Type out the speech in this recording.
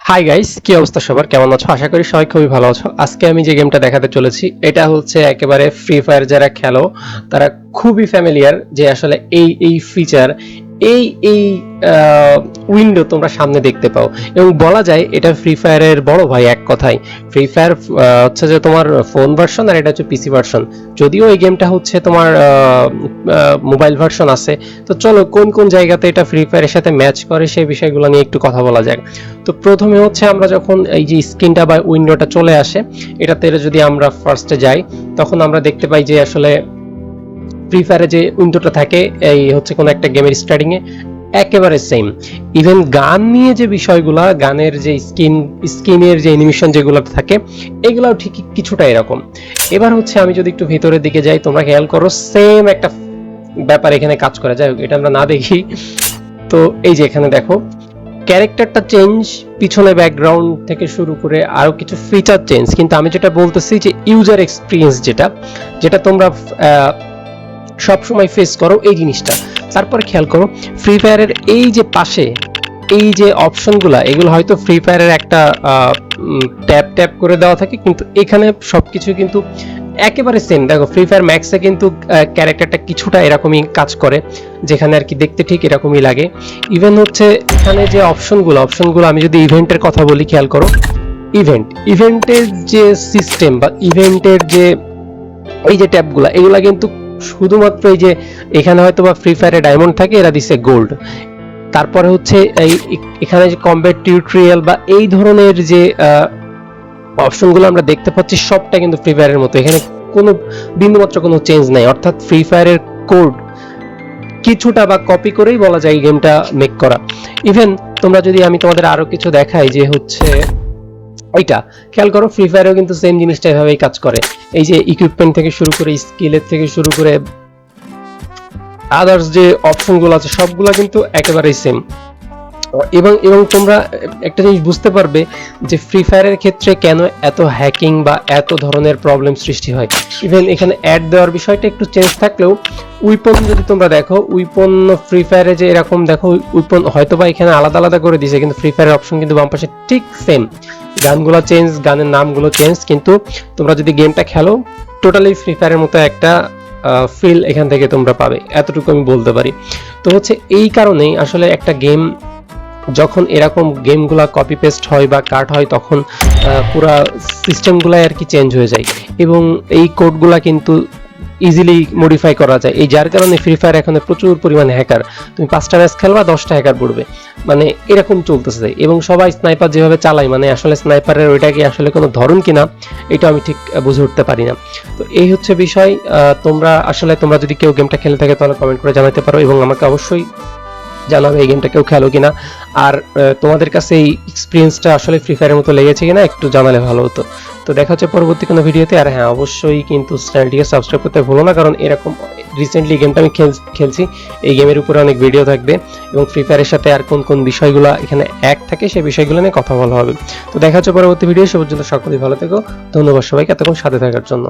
Hi guys কি অবস্থা সবার? কেমন আছো? আশা করি সবাই খুবই ভালো আছো। আজকে আমি যে গেমটা দেখাতে চলেছি, এটা হচ্ছে একেবারে ফ্রি ফায়ার যারা খেলো, তারা খুবই ফ্যামিলিয়ার যে আসলে এই এই ফিচার এই এই উইন্ডো তোমরা সামনে দেখতে পাও। এবং বলা যায় এটা ফ্রি ফায়ারের বড় ভাই এক কথায়। ফ্রি ফায়ার হচ্ছে যে তোমার ফোন ভার্সন আর এটা হচ্ছে পিসি ভার্সন যদিও এই গেমটা হচ্ছে তোমার মোবাইল ভার্সন আছে। তো চলো, কোন কোন জায়গাতে এটা ফ্রি ফায়ারের সাথে ম্যাচ করে সেই বিষয়গুলো নিয়ে একটু কথা বলা যাক। তো প্রথমে হচ্ছে আমরা যখন এই যে স্ক্রিনটা বা উইন্ডোটা চলে আসে, এটাতে যদি আমরা ফার্স্টে যাই, তখন আমরা দেখতে পাই যে আসলে ফ্রি ফায়ারে যে উইন্ডোটা থাকে এই হচ্ছে কোনো একটা গেমের স্টার্টিং এ একেবারে সেম ইভেন গান নিয়ে যে বিষয়গুলা গানের যে স্কিন স্কিনের যে অ্যানিমেশন যেগুলো থাকে এগুলাও ঠিক কিছুটা এরকম। এবার হচ্ছে আমি যদি একটু ভিতরের দিকে যাই তোমরা খেয়াল করো সেম একটা ব্যাপার এখানে কাজ করে। হোক, এটা আমরা না দেখি। তো এই যে এখানে দেখো ক্যারেক্টারটা চেঞ্জ পিছনে ব্যাকগ্রাউন্ড থেকে শুরু করে আরও কিছু ফিচার চেঞ্জ কিন্তু আমি যেটা বলতেছি যে ইউজার এক্সপিরিয়েন্স যেটা যেটা তোমরা সব সময় ফেস করো এই জিনিসটা। তারপরে খেয়াল করো ফ্রি ফায়ারের এই যে পাশে, এই যে অপশনগুলো এগুলো হয়তো ফ্রি ফায়ারের একটা ট্যাপ ট্যাপ করে দেওয়া থাকে, কিন্তু এখানে সবকিছু কিন্তু একেবারে সেম দেখো ফ্রি ফায়ার ম্যাক্সে কিন্তু ক্যারেক্টারটা কিছুটা এরকমই কাজ করে, যেখানে আর কি দেখতে ঠিক এরকমই লাগে। ইভেন হচ্ছে এখানে যে অপশনগুলো অপশনগুলো আমি যদি ইভেন্টের কথা বলি, খেয়াল করো ইভেন্ট ইভেন্টের যে সিস্টেম বা ইভেন্টের যে, এই যে ট্যাবগুলো এগুলা কিন্তু শুধুমাত্র এই যে এখানে হয়তো বা ফ্রি ফায়ারে ডায়মন্ড থাকে, এরা দিছে গোল্ড তারপরে হচ্ছে এই এখানে যে কমব্যাট টিউটোরিয়াল বা এই ধরনের যে অপশনগুলো আমরা দেখতে পাচ্ছি, সবটা কিন্তু ফ্রি ফায়ারের মতো। এখানে কোনো বিন্দুমাত্র কোনো চেঞ্জ নাই। অর্থাৎ ফ্রি ফায়ারের কোড কিছুটা বা কপি করেই বলা যায় গেমটা মেক করা। ইভেন তোমরা যদি আমি তোমাদের আরও কিছু দেখাই যে হচ্ছে, এইটা, খেয়াল করো ফ্রি ফায়ারেও কিন্তু সেম জিনিসটা এভাবেই কাজ করে। এই যে ইকুইপমেন্ট থেকে শুরু করে স্কিলের থেকে শুরু করে আদার্স যে অপশনগুলো আছে, সবগুলো কিন্তু একেবারেই সেম এবং এবং তোমরা একটা জিনিস বুঝতে পারবে যে ফ্রি ফায়ারের ক্ষেত্রে কেন এত হ্যাকিং বা এত ধরনের প্রবলেম সৃষ্টি হয়? ইভেন এখানে অ্যাড দেওয়ার বিষয়টা একটু চেঞ্জ থাকলেও উইপন যদি তোমরা দেখো উইপন ফ্রি ফায়ারে যে এরকম দেখো উইপন হয়তো বা এখানে আলাদা আলাদা করে দিয়েছে, কিন্তু ফ্রি ফায়ারের অপশন কিন্তু বাম পাশে ঠিক সেম গানগুলো চেঞ্জ গানের নামগুলো চেঞ্জ কিন্তু তোমরা যদি গেমটা খেলো টোটালি ফ্রি ফায়ারের মতো একটা ফিল এখান থেকে তোমরা পাবে। এতটুকু আমি বলতে পারি। তো হচ্ছে এই কারণেই আসলে একটা গেম যখন এরকম গেমগুলা কপি পেস্ট হয় বা কাট হয়, তখন পুরা সিস্টেমগুলাই আর কি চেঞ্জ হয়ে যায়। এবং এই কোডগুলা কিন্তু ইজিলি মডিফাই করা যায়। এই যার কারণে ফ্রি ফায়ার এখন প্রচুর পরিমাণে হ্যাকার তুমি পাঁচটা ম্যাচ খেলবা, দশটা হ্যাকার পড়বে। মানে এরকম চলতেছে। এবং সবাই স্নাইপার যেভাবে চালায় মানে আসলে স্নাইপারের ওইটা কি আসলে কোনো ধরন কিনা, এটা আমি ঠিক বুঝে উঠতে পারি না। তো এই হচ্ছে বিষয়। তোমরা আসলে, তোমরা যদি কেউ গেমটা খেলে থাকে, তাহলে কমেন্ট করে জানাতে পারো এবং আমাকে অবশ্যই জানাবে এই গেমটা কেউ খেলো কিনা। আর তোমাদের কাছে এই এক্সপিরিয়েন্সটা আসলে ফ্রি ফায়ারের মতো লেগেছে কিনা একটু জানালে ভালো হতো। তো দেখা হচ্ছে পরবর্তী কোনো ভিডিওতে। আর হ্যাঁ অবশ্যই কিন্তু চ্যানেলটিকে সাবস্ক্রাইব করতে ভুলো না, কারণ এরকম রিসেন্টলি গেমটা আমি খেলছি। এই গেমের উপরে অনেক ভিডিও থাকবে। এবং ফ্রি ফায়ারের সাথে আর কোন কোন বিষয়গুলো এখানে এক থাকে, সেই বিষয়গুলো নিয়ে কথা বলা হবে। তো দেখা হচ্ছে পরবর্তী ভিডিও সে পর্যন্ত সকলেই ভালো থেকো। ধন্যবাদ সবাইকে। এতক্ষণ সাথে থাকার জন্য।